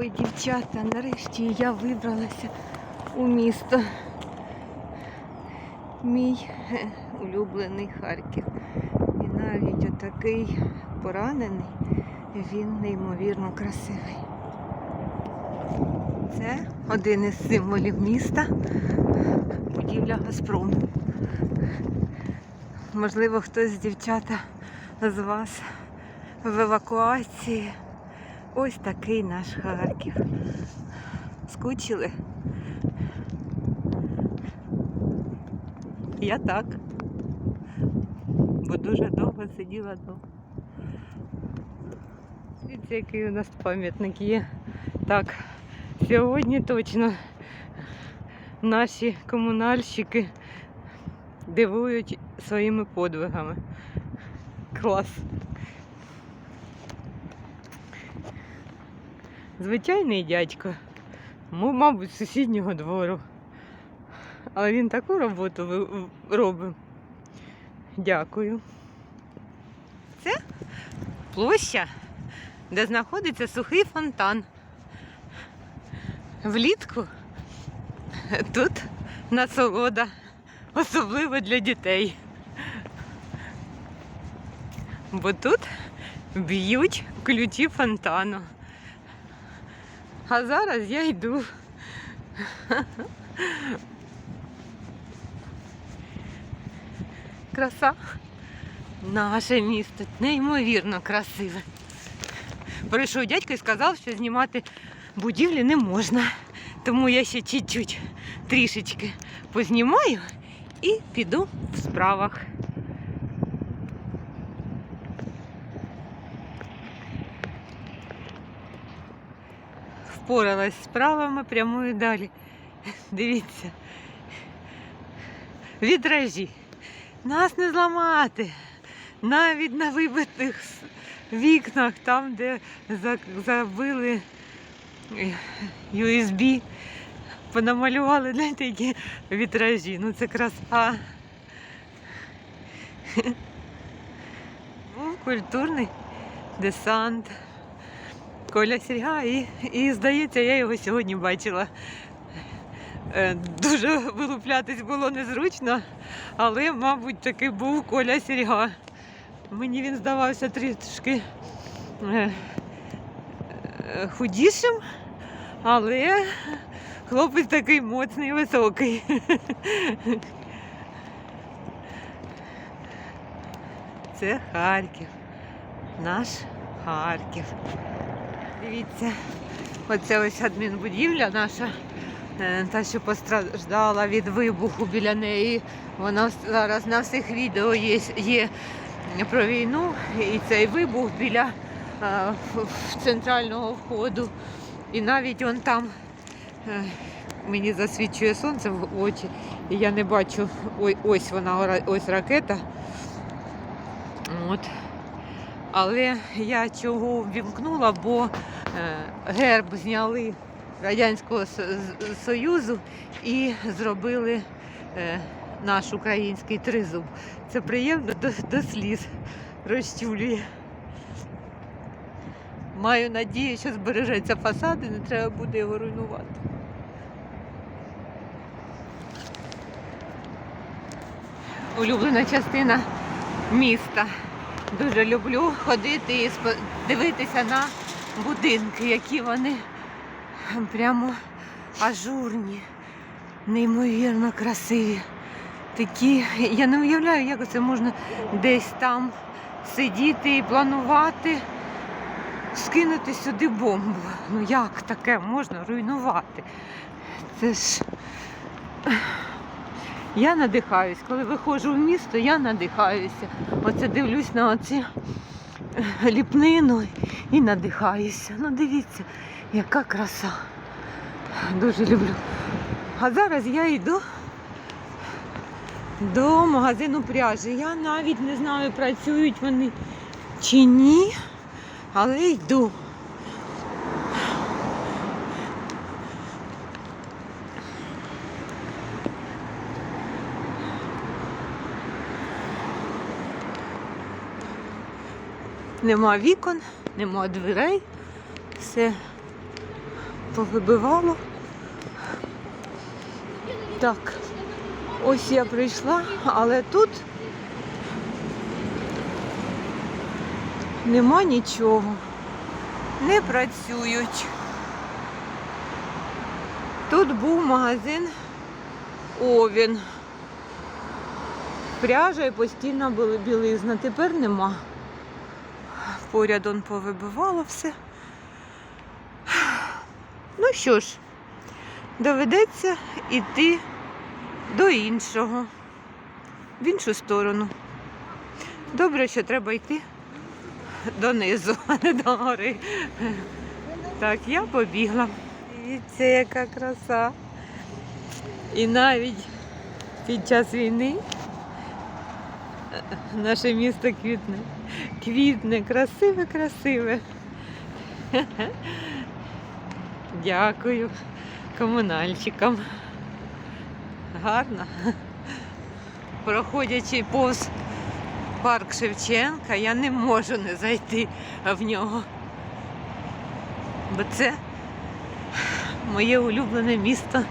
Ой, дівчата, нарешті я вибралася у місто. Мій е, улюблений Харків. І навіть отакий поранений, він неймовірно красивий. Це один із символів міста, будівля Газпрому. Можливо, хтось з дівчата з вас в евакуації. Ось такий наш Харків. Скучили? Я так. Бо дуже довго сиділа вдома. Дивіться, який у нас пам'ятник є. Так, сьогодні точно наші комунальщики дивують своїми подвигами. Клас. Звичайний дядько, мабуть, з сусіднього двору. Але він таку роботу ви- в- робить. Дякую. Це площа, де знаходиться сухий фонтан. Влітку тут насолода, особливо для дітей. Бо тут б'ють ключі фонтану. А зараз я йду. Краса. Наше місто неймовірно красиве. Прийшов дядько і сказав, що знімати будівлі не можна. Тому я ще чуть-чуть трішечки познімаю і піду в справах. Впоралась з справами, прямую далі. Дивіться. Вітражі. Нас не зламати. Навіть на вибитих вікнах, там, де забили USB, понамалювали, знаєте, які вітражі. Ну це краса. Був культурний десант. Коля Серга, і, і здається, я його сьогодні бачила. Е, Дуже вилуплятись було незручно, але, мабуть, таки був Коля Серга. Мені він здавався трішки е, е, худішим, але хлопець такий моцний, високий. Це Харків, наш Харків. Дивіться, оце ось адмінбудівля наша, е, та, що постраждала від вибуху біля неї. Вона зараз на всіх відео є, є про війну і цей вибух біля е, в- в центрального входу. І навіть он там е, мені засвічує сонце в очі, і я не бачу, ось вона, ось ракета. От. Але я чого вімкнула, бо е, герб зняли Радянського Союзу і зробили е, наш український тризуб. Це приємно до, до сліз розчулює. Маю надію, що збережеться фасад і не треба буде його руйнувати. Улюблена частина міста. Дуже люблю ходити і дивитися на будинки, які вони прямо ажурні, неймовірно красиві. Такі, я не уявляю, як це можна десь там сидіти і планувати, скинути сюди бомбу. Ну як таке можна руйнувати? Це ж. Я надихаюсь, коли виходжу в місто, я надихаюся. Оце дивлюсь на оці е, ліпнину і надихаюся. Ну дивіться, яка краса. Дуже люблю. А зараз я йду до магазину пряжі. Я навіть не знаю, працюють вони чи ні, але йду. Нема вікон, нема дверей. Все повибивало. Так, ось я прийшла, але тут нема нічого. Не працюють. Тут був магазин Овін. Пряжа і постільна білизна. Тепер нема. Поряд он повибивало все. Ну що ж, доведеться йти до іншого, в іншу сторону. Добре, що треба йти донизу, а не до гори. Так, я побігла. Дивіться, яка краса. І навіть під час війни наше місто квітне. Квітне, красиве, красиве. Дякую комунальщикам. Гарно. Проходячи повз парк Шевченка, я не можу не зайти в нього. Бо це моє улюблене місто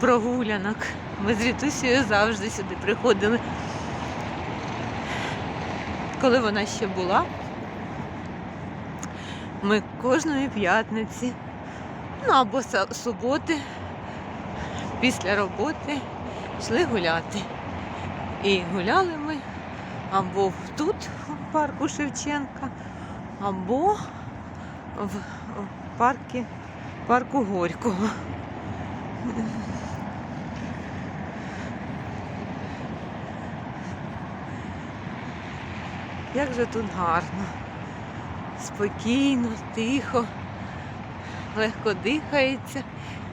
прогулянок. Ми з Рітусею завжди сюди приходили. Коли вона ще була, ми кожної п'ятниці, ну або суботи, після роботи йшли гуляти. І гуляли ми або тут, в парку Шевченка, або в, в парку Горького. Як же тут гарно, спокійно, тихо, легко дихається,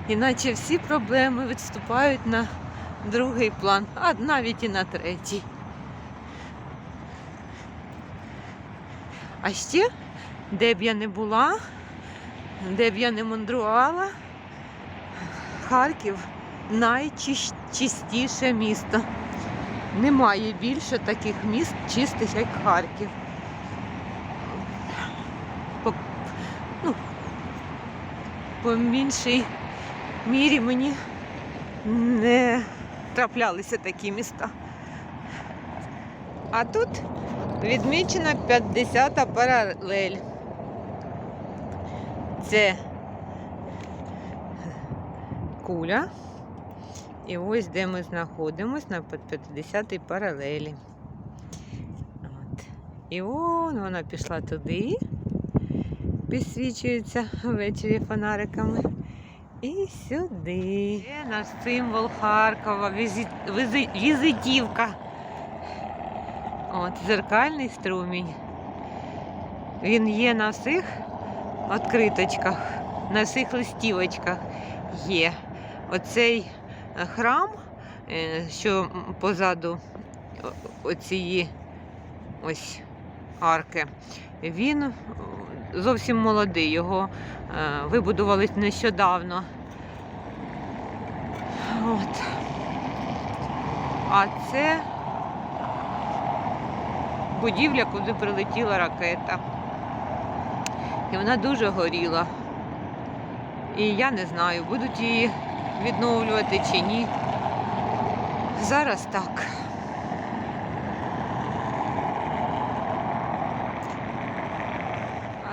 іначе всі проблеми відступають на другий план, а навіть і на третій. А ще, де б я не була, де б я не мандрувала, Харків найчистіше місто. Немає більше таких міст чистих, як Харків. По, ну, по іншій мірі мені не траплялися такі міста. А тут відмічена 50-та паралель. Це куля. І ось де ми знаходимося на 50-й паралелі. От. І он вона пішла туди, підсвічується ввечері фонариками. І сюди. Це наш символ Харкова, візит, візи- візитівка. От, зеркальний струмінь. Він є на всіх відкриточках, на всіх листівочках є. Оцей храм, е, що позаду оцієї ось арки, він е, зовсім молодий. Його е, вибудували нещодавно. От. А це будівля, куди прилетіла ракета. І вона дуже горіла. І я не знаю, будуть її відновлювати чи ні. Зараз так.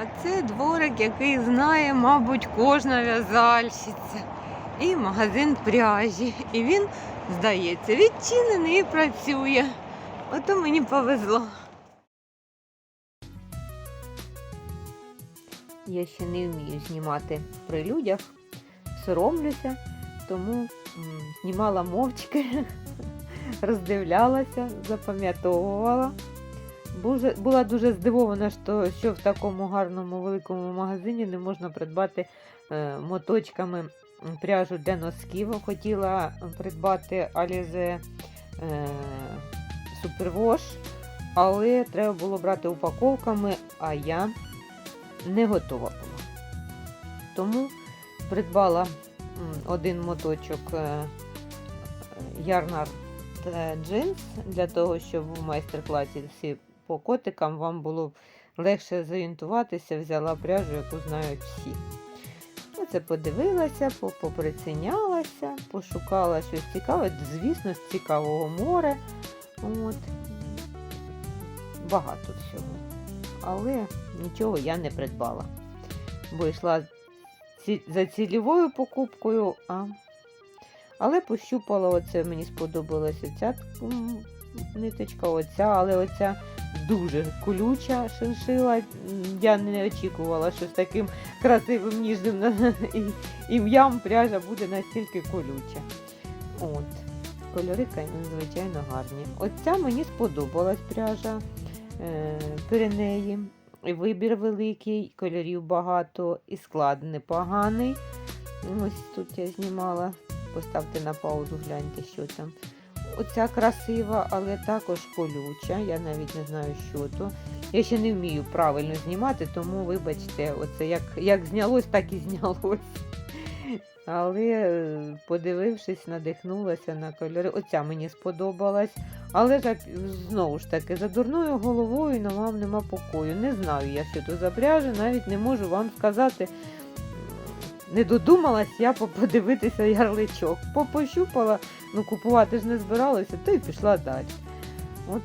А це дворик, який знає, мабуть, кожна в'язальщиця. І магазин пряжі. І він, здається, відчинений і працює. Ото мені повезло. Я ще не вмію знімати при людях, соромлюся, тому знімала мовчки, роздивлялася, запам'ятовувала. Була дуже здивована, що, в такому гарному великому магазині не можна придбати е, моточками пряжу для носків. Хотіла придбати Alize е, Superwash, але треба було брати упаковками, а я не готова була. Тому придбала один моточок е, Ярнар джинс для того, щоб у майстер-класі всі по котикам вам було легше зорієнтуватися, взяла пряжу, яку знають всі. Ну, це подивилася, по- поприцінялася, пошукала щось цікаве, звісно, з цікавого моря. От. Багато всього. Але нічого я не придбала. Бо йшла за цільовою покупкою, а... але пощупала оце, мені сподобалася ця ниточка, оця, але оця дуже колюча шиншила. Я не очікувала, що з таким красивим ніжним ім'ям пряжа буде настільки колюча. От. Кольори, кай- звичайно, гарні. Оця мені сподобалась пряжа е, Пиренеї. І Вибір великий, кольорів багато, і склад непоганий. Ось тут я знімала. Поставте на паузу, гляньте, що там. Оця красива, але також колюча. Я навіть не знаю, що то. Я ще не вмію правильно знімати, тому вибачте, оце як, як знялось, так і знялось. Але е, подивившись, надихнулася на кольори. Оця мені сподобалась. Але ж знову ж таки, за дурною головою на вам нема покою. Не знаю я, що то за навіть не можу вам сказати. Не додумалась я подивитися ярличок. Попощупала, ну купувати ж не збиралася, то й пішла далі. От.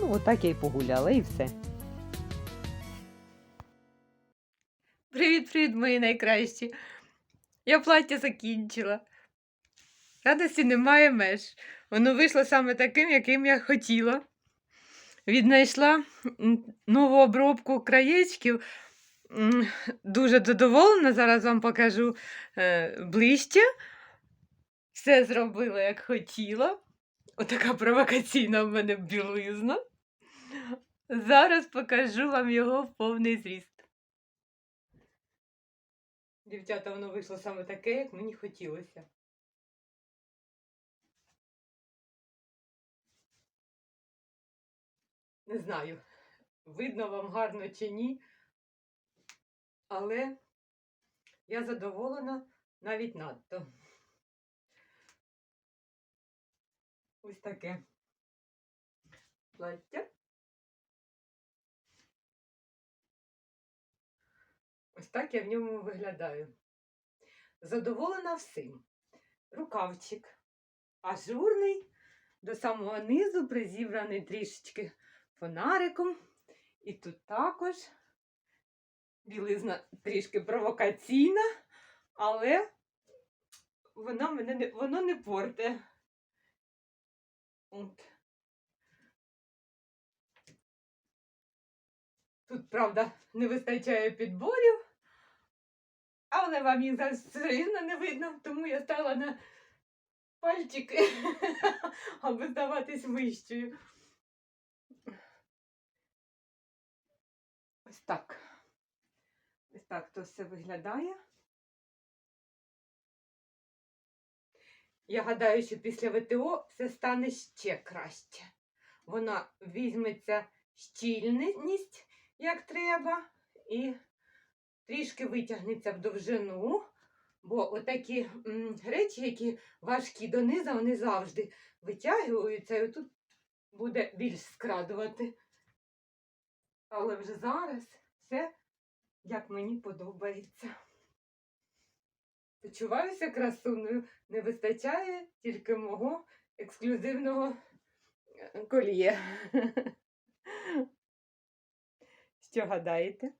Ну, отак я й погуляла, і все. Привіт, мої найкращі. Я плаття закінчила. Радості немає меж. Воно вийшло саме таким, яким я хотіла. Віднайшла нову обробку краєчків. Дуже задоволена. Зараз вам покажу е, ближче. Все зробила, як хотіла. Отака провокаційна в мене білизна. Зараз покажу вам його в повний зріст. Дівчата, воно вийшло саме таке, як мені хотілося. Не знаю, видно вам гарно чи ні, але я задоволена навіть надто. Ось таке плаття. Ось так я в ньому виглядаю. Задоволена всім. Рукавчик ажурний, до самого низу призібраний трішечки фонариком. І тут також білизна трішки провокаційна, але вона мене не, воно не порте. От. Тут, правда, не вистачає підборів, але вам їх зараз все рівно не видно, тому я стала на пальчики, аби здаватись вищою. Ось так. Ось так то все виглядає. Я гадаю, що після ВТО все стане ще краще. Вона візьметься щільність, як треба, і трішки витягнеться в довжину, бо отакі речі, які важкі донизу, вони завжди витягуються, і тут буде більш скрадувати. Але вже зараз все як мені подобається. Почуваюся красуною, не вистачає тільки мого ексклюзивного е, кольє. Що гадаєте?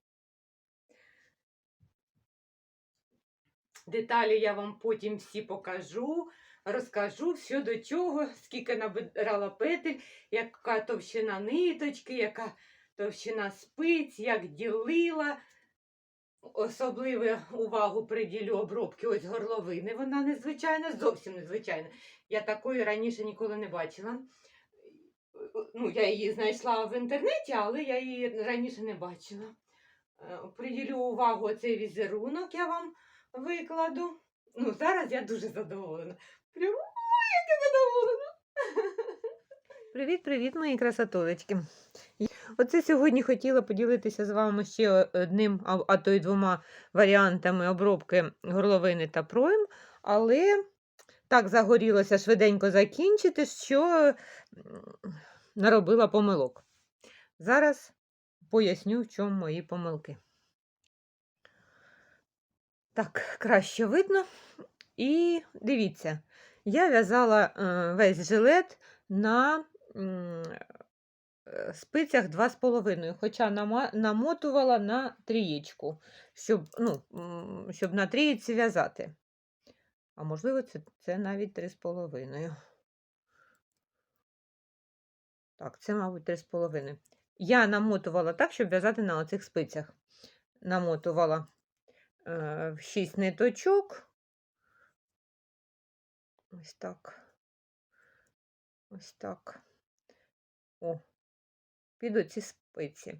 Деталі я вам потім всі покажу, розкажу, що до чого, скільки набирала петель, яка товщина ниточки, яка товщина спиць, як ділила. Особливу увагу приділю обробки ось горловини. Вона незвичайна, зовсім незвичайна. Я такої раніше ніколи не бачила. Ну, я її знайшла в інтернеті, але я її раніше не бачила. Е, Приділю увагу оцей візерунок, я вам викладу. Ну, зараз я дуже задоволена. Прямо ой, як я задоволена. Привіт, привіт, мої красотулечки. Оце сьогодні хотіла поділитися з вами ще одним, а то й двома варіантами обробки горловини та пройм, але так загорілося швиденько закінчити, що наробила помилок. Зараз поясню, в чому мої помилки. Так, краще видно. І дивіться, я в'язала е, весь жилет на е, спицях 2,5, хоча намотувала на трієчку, щоб, ну, щоб на трієці в'язати. А можливо, це, це навіть 3,5. Так, це, мабуть, 3,5. Я намотувала так, щоб в'язати на оцих спицях. Намотувала в 6 ниточок. Ось так. Ось так. О, підуть ці спиці.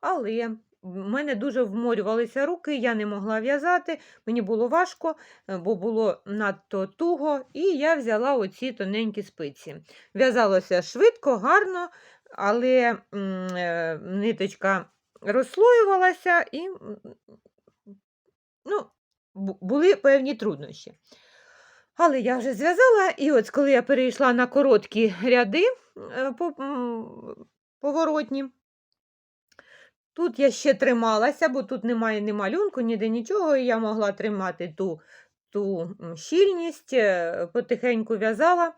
Але в мене дуже вморювалися руки, я не могла в'язати, мені було важко, е, бо було надто туго, і я взяла оці тоненькі спиці. В'язалося швидко, гарно, але е, ниточка розслоювалася і ну, були певні труднощі. Але я вже зв'язала, і от коли я перейшла на короткі ряди е, по- поворотні, тут я ще трималася, бо тут немає ні малюнку, ніде нічого, і я могла тримати ту, ту щільність, е, потихеньку в'язала.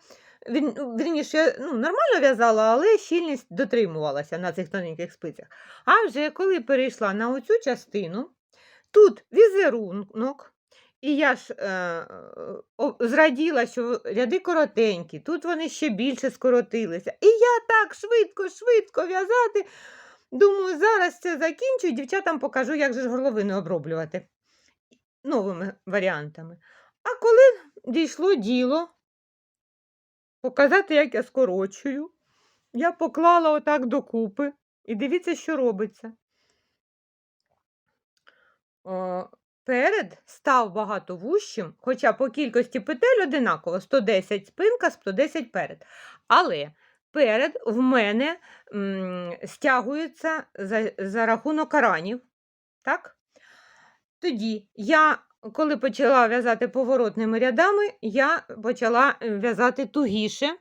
Вірніше, ну, нормально в'язала, але щільність дотримувалася на цих тоненьких спицях. А вже коли перейшла на оцю частину, тут візерунок, і я ж е, зраділа, що ряди коротенькі, тут вони ще більше скоротилися. І я так швидко, швидко в'язати. Думаю, зараз це закінчу і дівчатам покажу, як же ж горловину оброблювати новими варіантами. А коли дійшло діло, показати, як я скорочую, я поклала отак докупи. І дивіться, що робиться. Перед став багато вущим, хоча по кількості петель одинаково 110 спинка, 110 перед. Але перед в мене м, стягується за, за рахунок аранів. Так? Тоді я, коли почала в'язати поворотними рядами, я почала в'язати тугіше.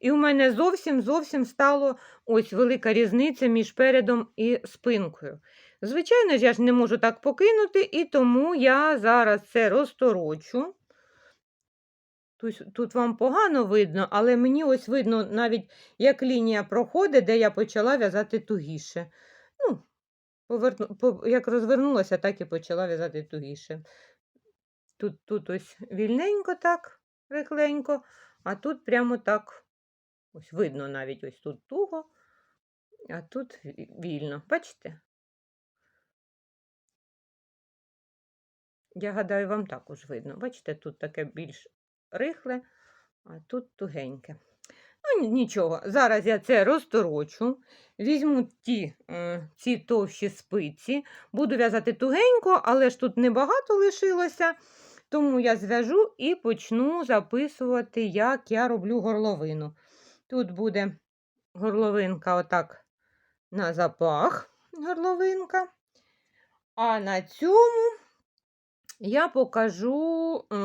І у мене зовсім зовсім стало ось велика різниця між передом і спинкою. Звичайно ж, я ж не можу так покинути, і тому я зараз це розторочу. Тут, тут вам погано видно, але мені ось видно навіть, як лінія проходить, де я почала в'язати тугіше. Ну, поверну, по, як розвернулася, так і почала в'язати тугіше. Тут, тут ось вільненько так, рихленько, а тут прямо так. Ось видно навіть ось тут туго, а тут вільно. Бачите? Я гадаю, вам також видно. Бачите, тут таке більш рихле, а тут тугеньке. Ну, нічого, зараз я це розторочу, візьму ті, е, ці товщі спиці, буду в'язати тугенько, але ж тут небагато лишилося, тому я зв'яжу і почну записувати, як я роблю горловину. Тут буде горловинка отак на запах, горловинка. А на цьому я покажу е,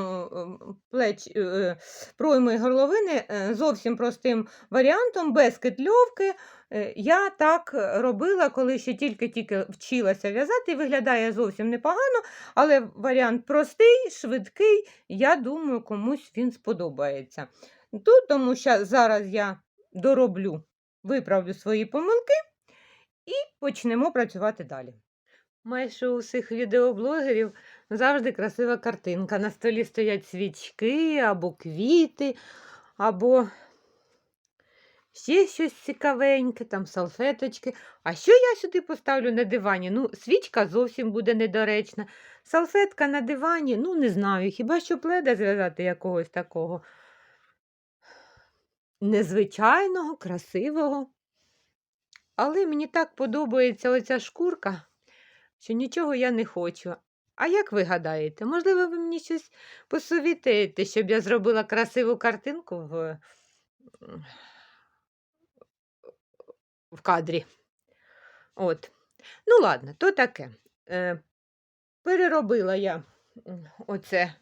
плеч, е, пройми горловини е, зовсім простим варіантом, без кетльовки. Е, Я так робила, коли ще тільки-тільки вчилася в'язати, виглядає зовсім непогано, але варіант простий, швидкий, я думаю, комусь він сподобається. Тут, тому що зараз я дороблю, виправлю свої помилки і почнемо працювати далі. Майже у всіх відеоблогерів завжди красива картинка. На столі стоять свічки або квіти, або ще щось цікавеньке, там салфеточки. А що я сюди поставлю на дивані? Ну, свічка зовсім буде недоречна. Салфетка на дивані, ну, не знаю, хіба що пледа зв'язати якогось такого незвичайного, красивого. Але мені так подобається оця шкурка, що нічого я не хочу. А як ви гадаєте, можливо, ви мені щось посовітаєте, щоб я зробила красиву картинку в, в кадрі? От. Ну, ладно, то таке. Е, переробила я оце,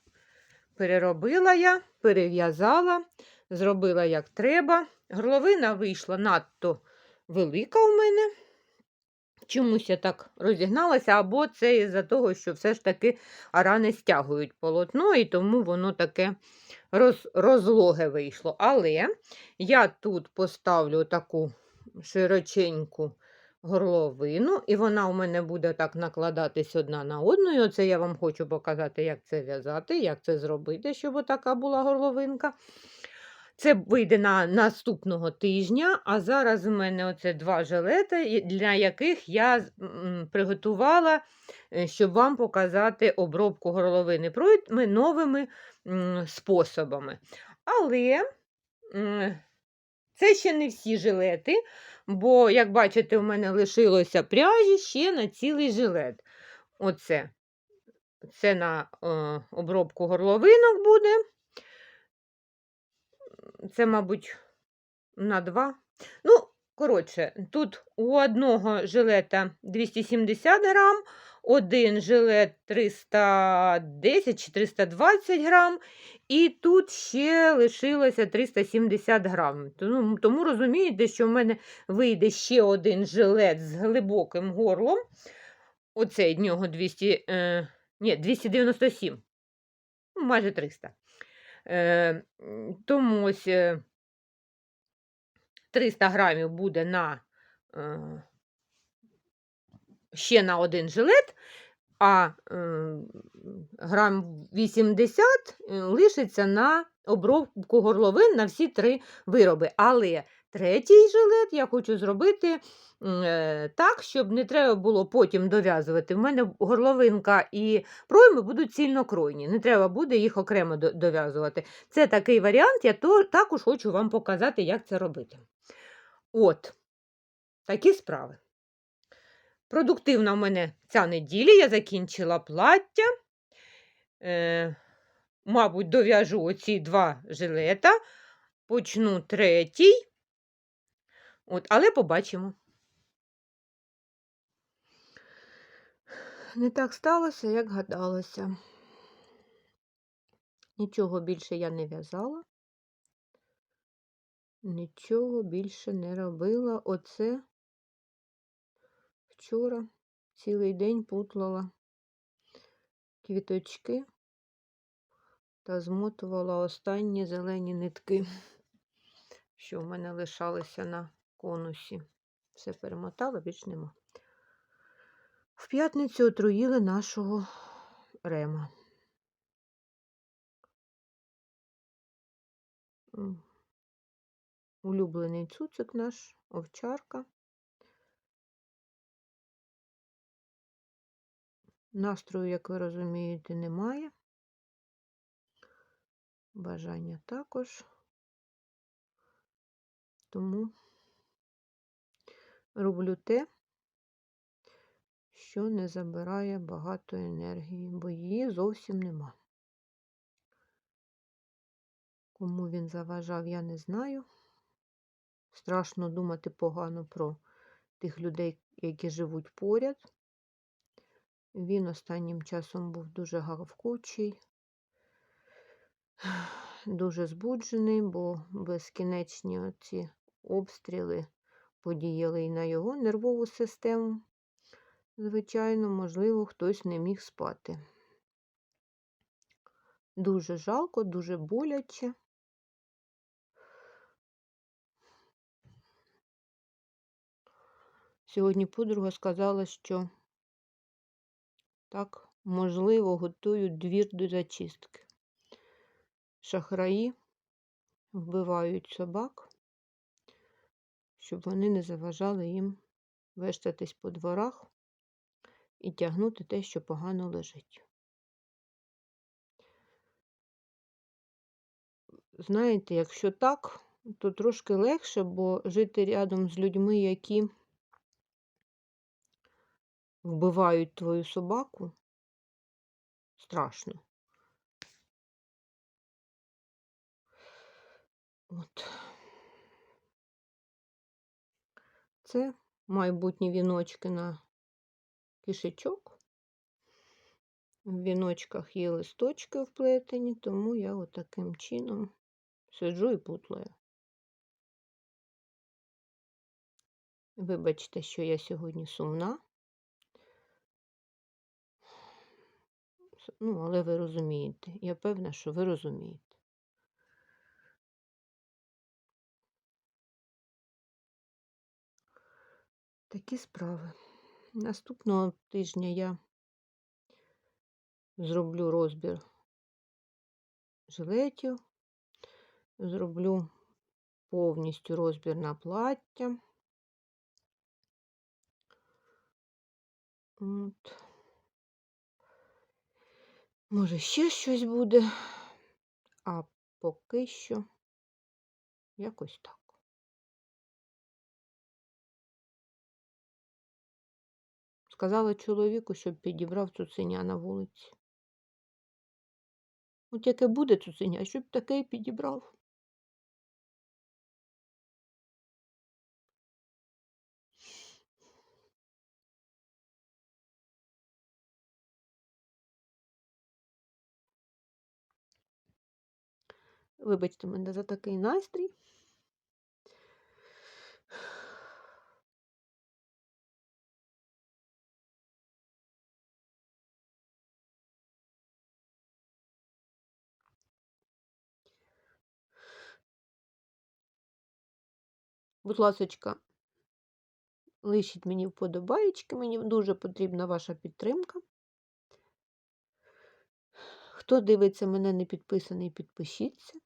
переробила я, перев'язала, зробила як треба. Горловина вийшла надто велика у мене. Чомусь я так розігналася, або це із-за того, що все ж таки арани стягують полотно, і тому воно таке роз, розлоге вийшло. Але я тут поставлю таку широченьку горловину, і вона у мене буде так накладатись одна на одну. І оце я вам хочу показати, як це в'язати, як це зробити, щоб отака була горловинка. Це вийде на наступного тижня, а зараз у мене оце два жилети, для яких я приготувала, е, щоб вам показати обробку горловини пройдами новими способами. Але це ще не всі жилети, бо, як бачите, у мене лишилося пряжі ще на цілий жилет. Оце. Це на е, обробку горловинок буде. Це, мабуть, на два. Ну, коротше, тут у одного жилета 270 грам, один жилет 310 чи 320 грам, і тут ще лишилося 370 грам. Тому, тому розумієте, що в мене вийде ще один жилет з глибоким горлом. Оцей нього 200, е, ні, 297, ну, майже 300. Е, тому ось е, 300 грамів буде на е, ще на один жилет, а е, грам 80 е, лишиться на обробку горловин на всі три вироби. Але третій жилет я хочу зробити е, так, щоб не треба було потім дов'язувати. В мене горловинка і пройми будуть цільнокройні, не треба буде їх окремо дов'язувати. Це такий варіант, я то, також хочу вам показати, як це робити. От, такі справи. Продуктивна в мене ця неділя, я закінчила плаття. Е, мабуть, дов'яжу оці два жилета, почну третій. От, але побачимо. Не так сталося, як гадалося. Нічого більше я не в'язала. Нічого більше не робила. Оце вчора цілий день путлала квіточки та змотувала останні зелені нитки, що в мене лишалися на конусі. Все перемотала, більш нема. В п'ятницю отруїли нашого рема. Улюблений цуцик наш, овчарка. Настрою, як ви розумієте, немає. Бажання також. Тому роблю те, що не забирає багато енергії, бо її зовсім нема. Кому він заважав, я не знаю. Страшно думати погано про тих людей, які живуть поряд. Він останнім часом був дуже гавкучий, дуже збуджений, бо безкінечні оці обстріли подіяли і на його нервову систему. Звичайно, можливо, хтось не міг спати. Дуже жалко, дуже боляче. Сьогодні подруга сказала, що так, можливо, готують двір до зачистки. Шахраї вбивають собак, щоб вони не заважали їм вештатись по дворах і тягнути те, що погано лежить. Знаєте, якщо так, то трошки легше, бо жити рядом з людьми, які вбивають твою собаку, страшно. От. Це майбутні віночки на кишечок. В віночках є листочки вплетені, тому я отаким чином сиджу і путлаю. Вибачте, що я сьогодні сумна. Ну, але ви розумієте. Я певна, що ви розумієте. Такі справи. Наступного тижня я зроблю розбір жилетів, зроблю повністю розбір на плаття. От. Може, ще щось буде, а поки що якось так. Сказала чоловіку, щоб підібрав цуценя на вулиці. От яке буде цуценя, щоб таке і підібрав. Вибачте мене за такий настрій. Будь ласочка, лишіть мені вподобаєчки, мені дуже потрібна ваша підтримка. Хто дивиться мене не підписаний, підпишіться.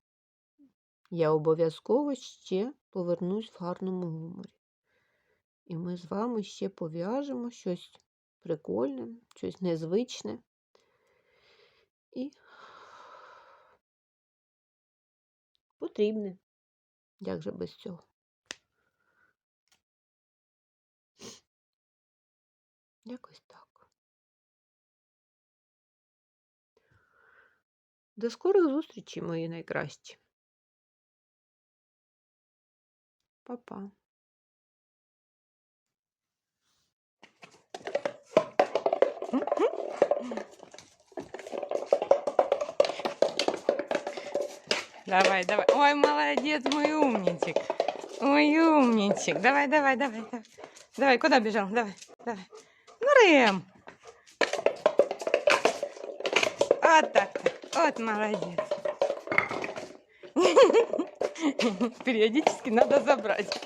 Я обов'язково ще повернусь в гарному гуморі. І ми з вами ще пов'яжемо щось прикольне, щось незвичне. І потрібне. Як же без цього? Якось так. До скорих зустрічей, мої найкращі. Па-па. Давай, давай. Ой, молодец, мой умничек. Ой, умничек. Давай, давай, давай, давай. Давай, куда бежал? Давай, давай. Рэм. Вот так. Вот молодец. Периодически надо забрать.